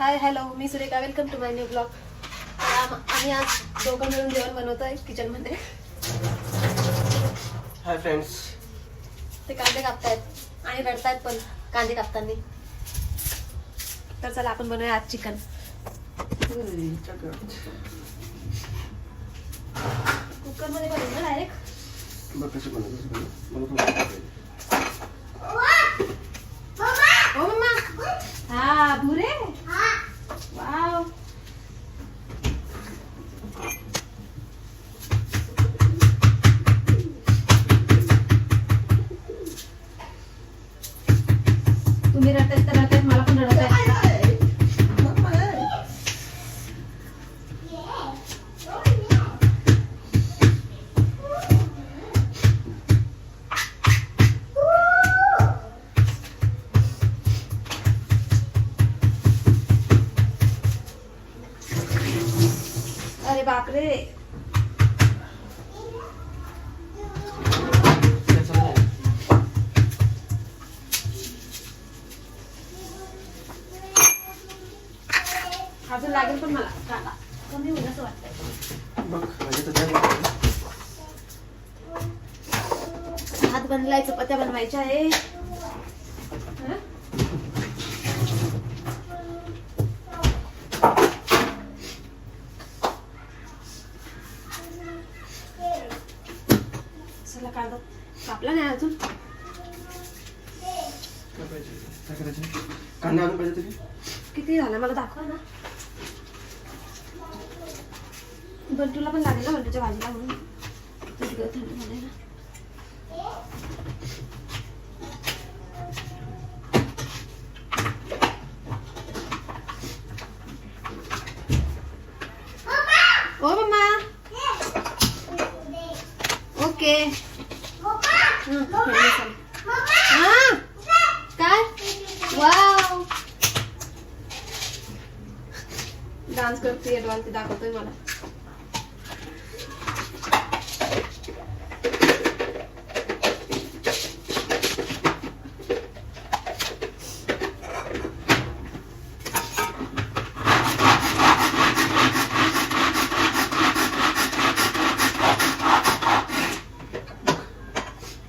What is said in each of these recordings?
High hello me Surekha. Welcome to my new blog आम्ही आज दोघं मिळून जेवण बनवतोय किचनमध्ये हाय फ्रेंड्स ते कांदे कापतायत आणि रडतायत पण कांदे कापताना. तर चला आपण बनवूया आज चिकन कुकरमध्ये बनवू ना डायरेक्ट बघ कसं बनवलं मला हो मम्मा. हा भुरे. वाव तुम्ही रडतायत अजून लागेल पण मला. कांदा कमी होईल असं वाटतंय. बघ म्हणजे तर झालं. भात बनलाय चपात्या बनवायच्या आहे हं? चला कांदा कापला नाही अजून काय पाहिजे काय करायचं कांदा आणून पाहिजे तरी किती झाला मला दाखवा ना लागेल ना बंटूच्या भाजीला म्हणून. थंड झालंय ना. ओ मम्मा. ओके. हं, चल. हा? काय? वाव. डान्स करते ऍडव्हान्स ते दाखवतोय मला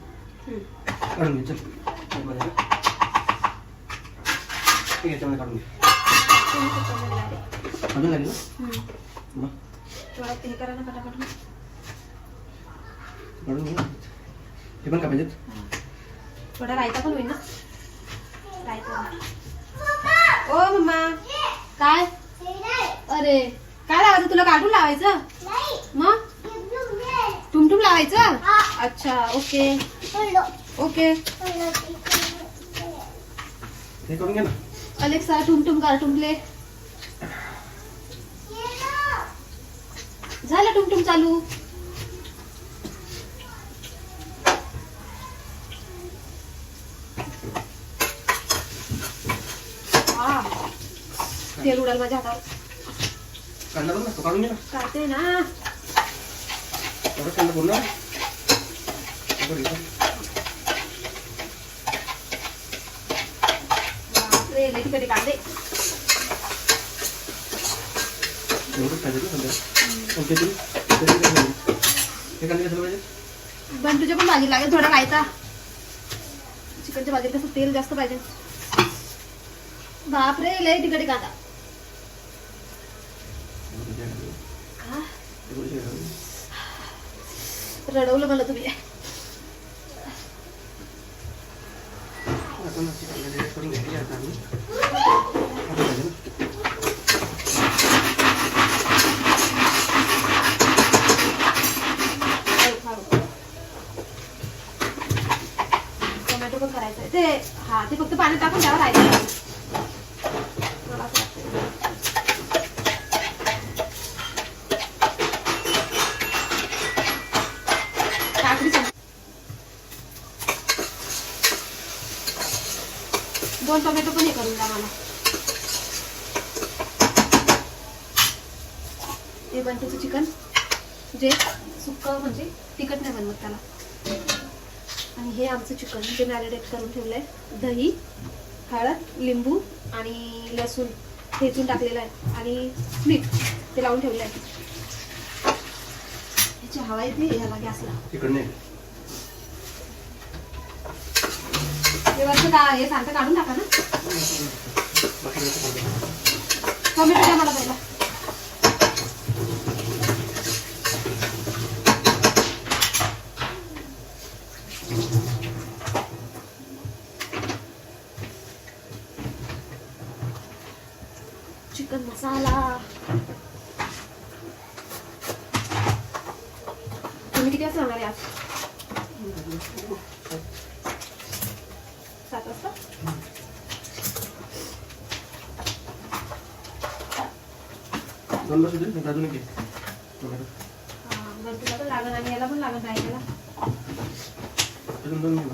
काढून घे चल हे बरं आहे. ठीक आहे त्यामध्ये काढून घे अजून लागेल ना हम्म. मग थोडा ते हे करा ना पटापट काढून घे हे पण का पाहिजेत थोडा रायता पण होईल ना रायता ओ मम्मा काय अरे काय लावायचं तुला काढून लावायचं? मग? टुमटुम लावायचं? अच्छा ओके. ओके. अलेक्सा टुमटुम कार्टून प्ले झालं टुमटुम चालू? आ, तेल उडाल माझ्या हातावर कांदा बघ ना तो काढून घे ना. काढते ना. एवढा कांदा एवढंच ना सध्या. हे पाहिजे? बंटूच्या पण भाजी लागेल थोडा रायता. चिकनच्या भाजीत कसं तेल जास्त पाहिजे. बापरे लय तिकडे कांदा हा, रडवलं मला तुम्ही आपण अशी कांदा करून घ्यायची आता आम्ही आता पाहिजे रडवलं मला तुम्ही. टोमॅटो पण करायचं ते हा ते फक्त पाणी टाकून द्यावं राहायचं मला असं वाटतंय. काकडी सांग. दोन टोमॅटो पण हे करून द्या मला हे बंटूचं चिकन जे सुक्क म्हणजे तिखट नाही बनवत त्याला आणि हे आमचं चिकन जे मॅरिनेट करून ठेवलंय. दही हळद लिंबू आणि लसूण. ठेचून टाकलेलं आहे. आणि मीठ ते लावून ठेवलं आहे ह्याची हवा येते ह्याला गॅसला हे वरचं का हे सारखं काढून टाका ना. टोमॅटो द्या मला पहिला. चिकन मसाला तुम्ही किती वाजता जाणार आहे आज सात वाजता दोन बस होतील अजून एक घे. टोमॅटो. बरं तुला पण लागत आणि याला पण लागत आहे त्याला अजून दोन घे ना.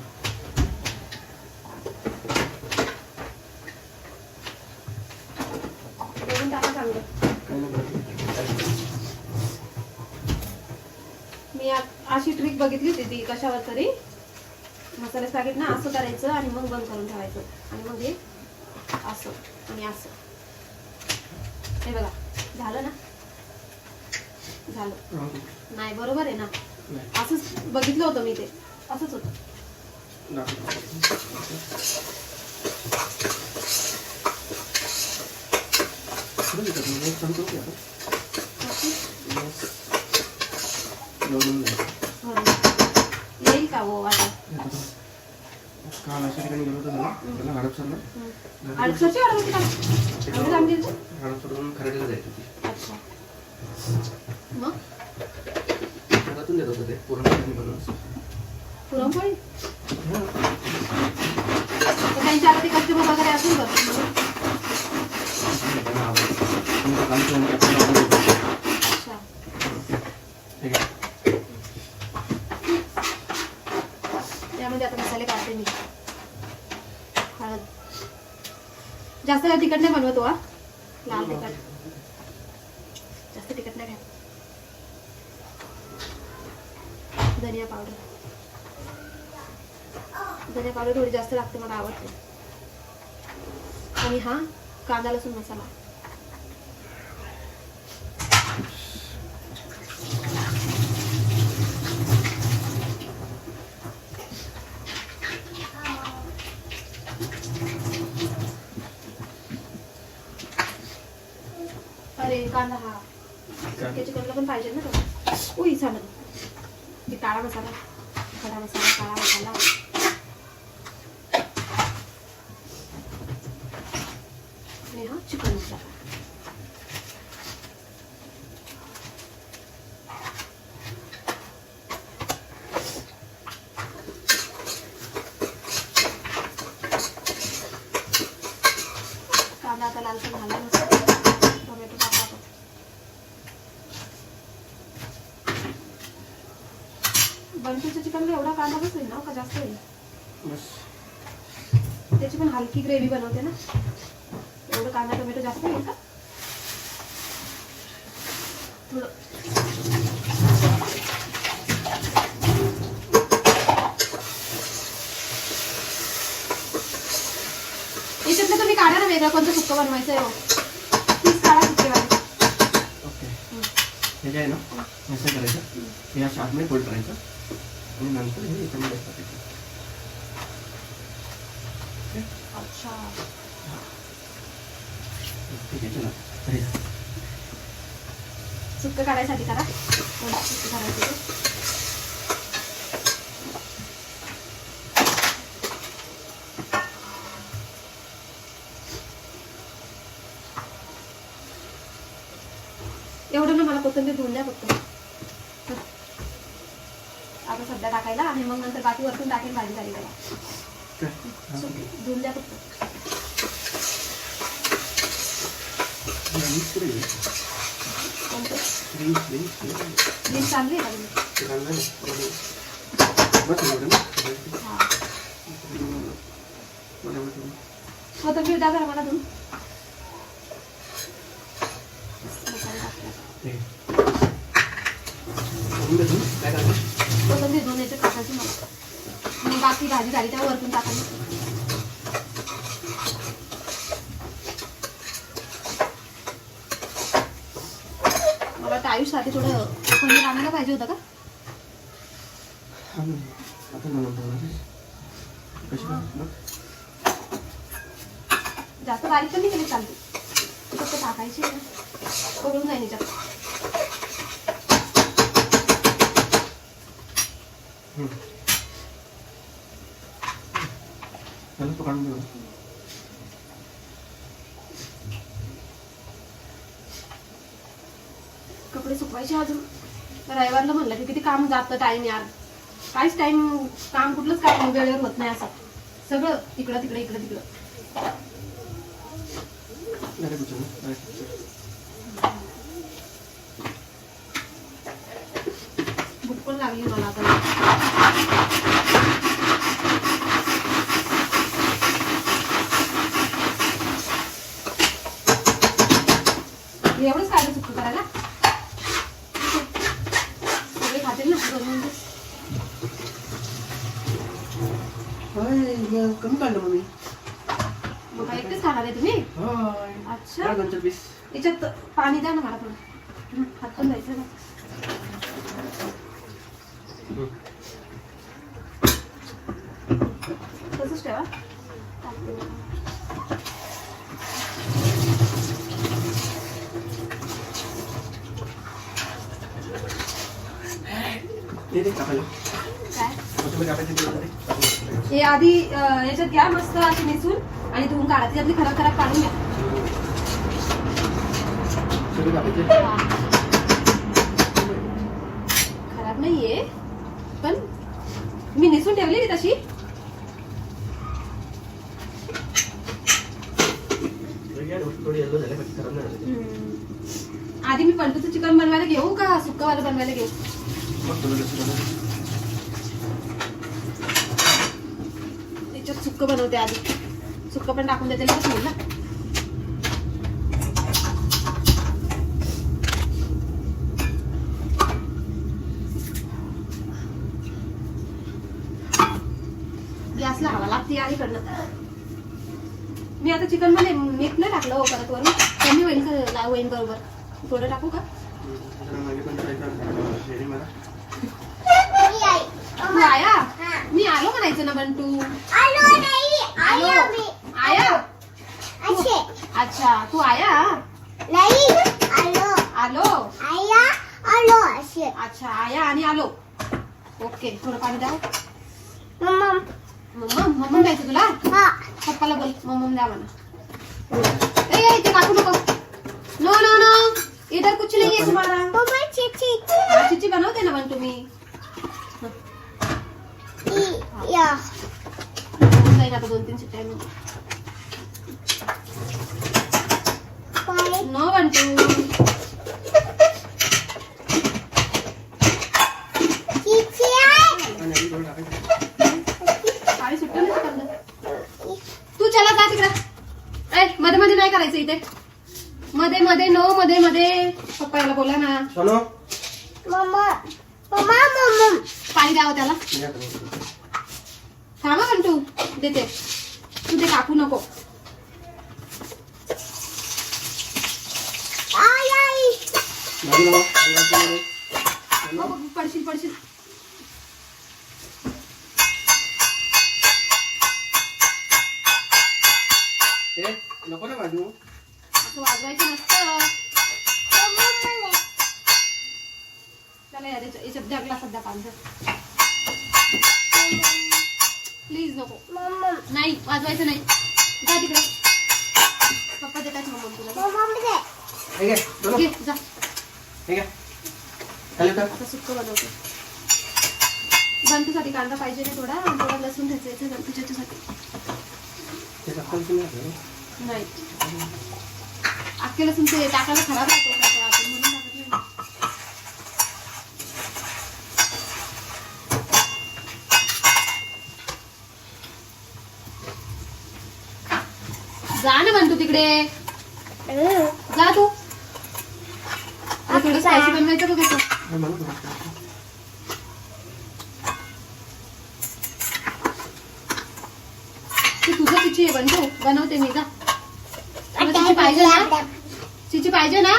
बघून टाका चांगलं काही नाही बरं. मी आ- अशी ट्रिक बघितली होती ती कशावर तरी. मसाले पॅकेट ना असं करायचं आणि मग बंद करून ठेवायचं. आणि मग हे असं आणि असं. हे बघा झालं ना? झालं. नाही बरोबर आहे ना. असंच बघितलं होतं मी ते. असंच होतं. पुढे येतात मग एक चालू करू की आपण? असं बस. दोन नाही. भरून. येईल का हो आता येतात. काल अशा ठिकाणी गेलो होतो ना त्याला हडपसरला हं. ऑर्डर होती का? एवढी लांब गेली हडपसरवरून खरेदीला जायची होती. अच्छा. मग? देत होतं ते पूर्ण ठिकाणी बनवून. पुरणपोळी? तर त्यांच्या आता ते कस्टमर वगैरे असून बघ. अच्छा यामध्ये आता मसाले काढते मी हळद जास्त तिखट नाही बनवतो हा लाल तिखट. जास्त तिखट नाही घ्या धनिया पावडर. धनिया पावडर थोडी जास्त लागते मला आवडते. आणि हा कांदा लसूण मसाला अरे कांदा हा त्याची कलर पण पाहिजे ना तो उई सांगत ते काळा मसाला. खडा मसाला काळा मसाला. हा चिकन मसाला कांदा आता लालसर झाला मस्त टोमॅटो टाका आता. बनशीच्या चिकनला एवढा कांदा जास्त होईल त्याची पण हलकी ग्रेव्ही बनवते ना. एवढं कांदा टोमॅटो जास्त येईल का? याच्यातलं तुम्ही काढा ना वेगळं कोणतं सुक्क बनवायचं आहे हो. तीच काढा सुक्केवाली ओके. हे. जे आहे ना असं करायचं. हे. अशा आतमध्ये फोल्ड करायचं. आणि नंतर हे याच्यामध्ये टाकायचं अच्छा ठीक आहे चला अरे सुक्क काढायसाठी करा. कोणतं सुक्क काढायचं एवढं ना मला कोथिंबीर धुवून द्या फक्त. आता सध्या टाकायला आणि मग नंतर बाकी वरतून टाकेल भाजी झाली त्याला. धुवून द्या फक्त मीठ चांगली आहे का तुम्ही ते मला तुम्ही कोथिंबीर धुवून याच्यात टाकायची मला मग बाकी भाजी झाली त्यावर वरतून टाकायची. आयुषसाठी थोडं पनीर आणायला पाहिजे होतं का? जास्त बारीक पण नाही चालते. फक्त टाकायची. करून जाईल याच्यात. पैसे अजून रविवारला म्हणलं की किती काम जातं टाइम यार. काहीच टाइम काम कुठलंच काम वेळेवर होत नाही असं. सगळं इकडं तिकडे इकडं तिकडं. भूक पण लागली मला आता. एवढंच काय चुकतं करायला सगळे खातील ना दोन मिनिटं. होय, ग- कमी काढलं मग मी मग एकटेच खाणार आहे तुम्ही? अच्छा. याच्यात पाणी द्या ना मला थोडं. जायचं हात पण ना. तसंच ठेवा टाकते मी. ते दे कापायला काय कोथिंबीर कापायची ती दे. टाकून. हे आधी याच्यात घ्या मस्त अशी निसून आणि धुवून काढा. त्यातली खराब खराब काढून घ्या. खराब नाहीये पण मी निसून ठेवली ती तशी. आधी मी पंटूचं चिकन बनवायला घेऊ का सुक्कावाला बनवायला घेऊ? त्याच्यात सुक्क बनवते आधी. सुक्क पण टाकून देते लगेच होईल ना? गॅसला हवा लागते आधीकडनं मी आता चिकनमध्ये मीठ नाही टाकलं हो परत वरून. कमी होईल का? होईल बरोबर. थोडं टाकू का जरा मागे पण करायचं. शेरी मारा. तू आया मी आलो म्हणायचं ना बंटू आलो आया अच्छा तू आया आलो अच्छा आया आणि आलो ओके थोडं पाणी द्या मम्मा मम्मा द्यायचं तुला पप्पाला बोल मम्मा द्या म्हणा ए ए, इथे काकू नको नो नो नो इधर कुछ नहीं है तुम्हारा हा, चिची बनवते ना पण तुम्ही होऊन जाईल आता दोन तीन शिट्ट्या नो बंटू आणि आधी थोडं टाकायचं. पाणी सुट्ट नाही करणार तू चला जा तिकडं ए मध्ये मध्ये नाही करायचं इथे? मध्ये मध्ये नो मध्ये मध्ये. पप्पा याला बोला ना. सोनू? पाणी द्यावं त्याला. थांबा पण तू देते. तू ते कापू नको. हो, पडशील पडशील. नको ना वाजवू. असं वाजवायचं नसतं. त्याला या त्याच्या- याच्यात ग्लासात द्या पाणी प्लीज नको. नाही वाजवायचं नाही. जा तिकडे. पप्पा देतात मग तुला. हे घे, जा. हे. आता सुक्क बनवते. कांदा पाहिजे थोडा. आणि थोडा लसूण घ्यायचा याच्या नाही. अख्खे लसूण ते टाकायला खराब राहतो त्याचा आपण म्हणून टाकत नाही. जा ना म्हणतो तिकडे. जा तू. थोडं स्पायसी बनवायचं का कसं. ती तुझं तिची आहे बनतो बनवते मी जा. पाहिजे ना? तिची पाहिजे ना?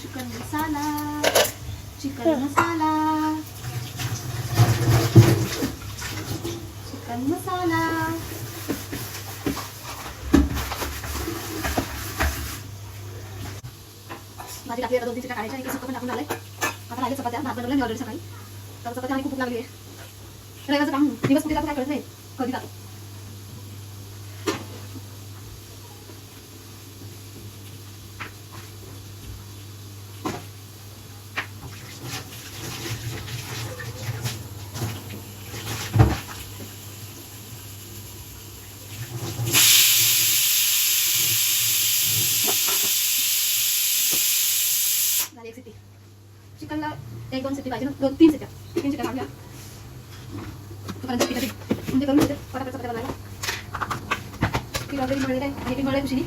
Chicken masala chicken masala. Chicken masala. भाजी टाकली दोन तीन काढायच्या आणि सुकं पण टाकून आलंय आता राहिले चपात्या. भात बनवला मी ऑलरेडी सकाळी. तर चपात्या आणि खूप भूक लागली आहे रविवारचं काम दिवस कुठे जातो काय कळत नाही कधी जातो झाली एक सिटी चिकनला एक दोन सिटी पाहिजे ना? दोन तीन सिट्या. तीन सिट्या मागल्या तोपर्यंत म्हणजे करून घेते. पटापट चपात्या बनायला ती ऑलरेडी मळलेलं आहे. आणि ती मळलंय खुशीने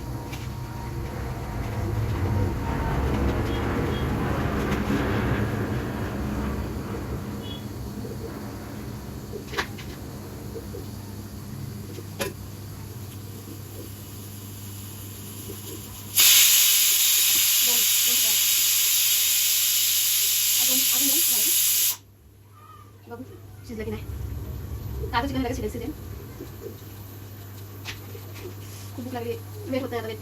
दोन दोन सिट्या. अजून अजून दोन झाले. बघू शिजलं की नाही आता चिकन लगेच शिजेल शिजेल खूप भूक लागली वेळ होत नाही आता वेट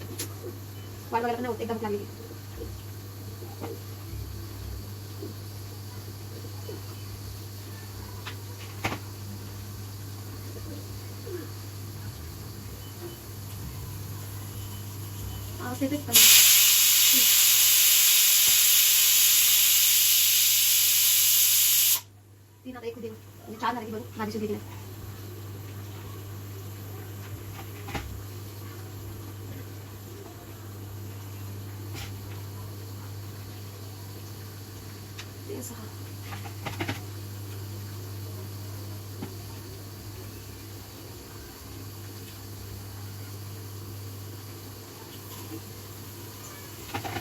वाट बघायला पण नाही होत एकदम भूक लागली आवाज येतोय का? तीन आता एक देऊ म्हणजे चार झाले की बघू भाजी शिजली की नाही ते सहा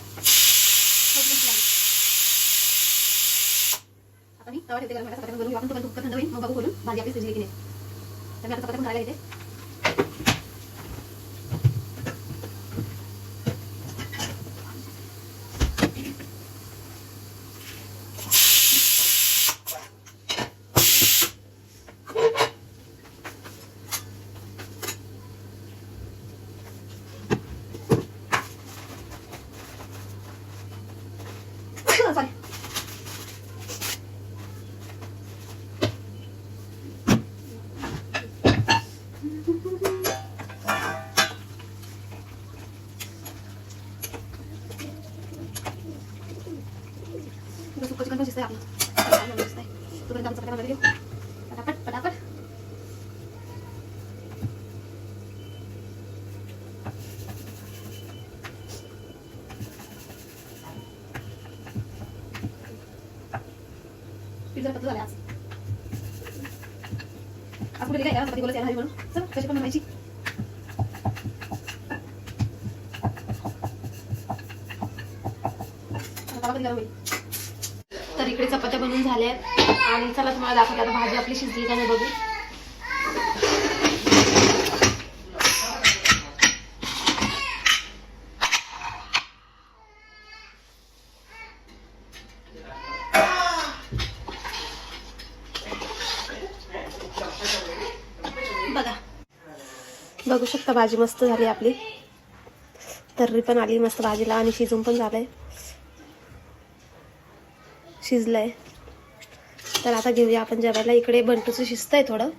खूप लागली. आता मी तवा ठेवते गरम चपात्या बनवून घेऊ आपण तोपर्यंत कुकर थंड होईल मग बघू खोलून भाजी आपली शिजली की नाही तर मी आता चपात्या पण घालायला येते सॉरी तुला सुकं चिकन पण शिजतंय आपलं चांगलं शिजतंय. तोपर्यंत आपण चपात्या बनवायला घेऊ पटापट पटापट पिझ्झा पत्ता झाला आज. आज कुठे काय चपाती बोलायचं आहे म्हणून. चल कशी पण बनवायची. तर इकडे चपात्या बनवून झाल्या आहेत आणि चला तुम्हाला दाखवते. आता भाजी आपली शिजली का नाही बघू. बघू शकता भाजी मस्त झाली आपली. तर्री पण आली मस्त भाजीला आणि शिजून पण झालंय. शिजलंय. तर आता घेऊया आपण जेवायला. इकडे बंटूचं शिजतंय थोडं.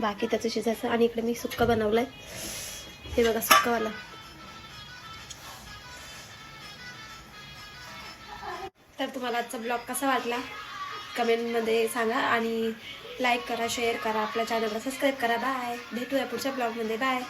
बाकी त्याचं शिजायचं आणि इकडे मी सुक्का बनवलंय. हे बघा सुक्कावाला. तर तुम्हाला आजचा ब्लॉग कसा वाटला? कमेंटमध्ये सांगा आणि लाईक करा शेअर करा आपल्या चॅनलला सबस्क्राईब करा. बाय भेटूया पुढच्या ब्लॉगमध्ये बाय